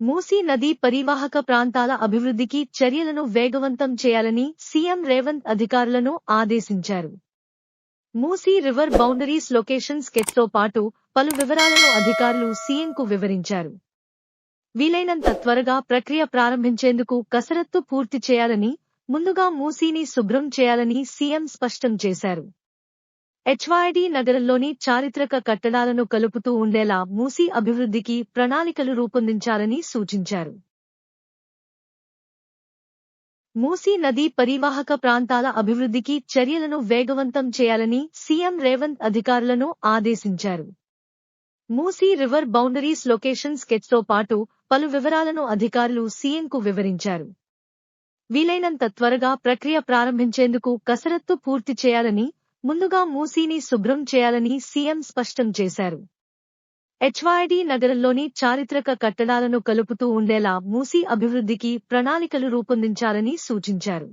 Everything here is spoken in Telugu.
మూసీ నదీ పరివాహక ప్రాంతాల అభివృద్ధికి చర్యలను వేగవంతం చేయాలని సీఎం రేవంత్ అధికారులను ఆదేశించారు. మూసీ రివర్ బౌండరీస్ లొకేషన్ స్కెచ్తో పాటు పలు వివరాలను అధికారులు సీఎంకు వివరించారు. వీలైనంత త్వరగా ప్రక్రియ ప్రారంభించేందుకు కసరత్తు పూర్తి చేయాలని ముందుగా మూసీని శుభ్రం చేయాలని సీఎం స్పష్టం చేశారు. హెచ్వాయిడి నగరంలోని చారిత్రక కట్టడాలను కలుపుతూ ఉండేలా మూసీ అభివృద్ధికి ప్రణాళికలు రూపొందించాలని సూచించారు. మూసీ నదీ పరివాహక ప్రాంతాల అభివృద్ధికి చర్యలను వేగవంతం చేయాలని సీఎం రేవంత్ అధికారులను ఆదేశించారు. మూసీ రివర్ బౌండరీస్ లొకేషన్ స్కెచ్తో పాటు పలు వివరాలను అధికారులు సీఎంకు వివరించారు. వీలైనంత త్వరగా ప్రక్రియ ప్రారంభించేందుకు కసరత్తు పూర్తి చేయాలని ముందుగా మూసీని శుభ్రం చేయాలని సీఎం స్పష్టం చేశారు. హెచ్వాయిడి నగరంలోని చారిత్రక కట్టడాలను కలుపుతూ ఉండేలా మూసీ అభివృద్ధికి ప్రణాళికలు రూపొందించాలని సూచించారు.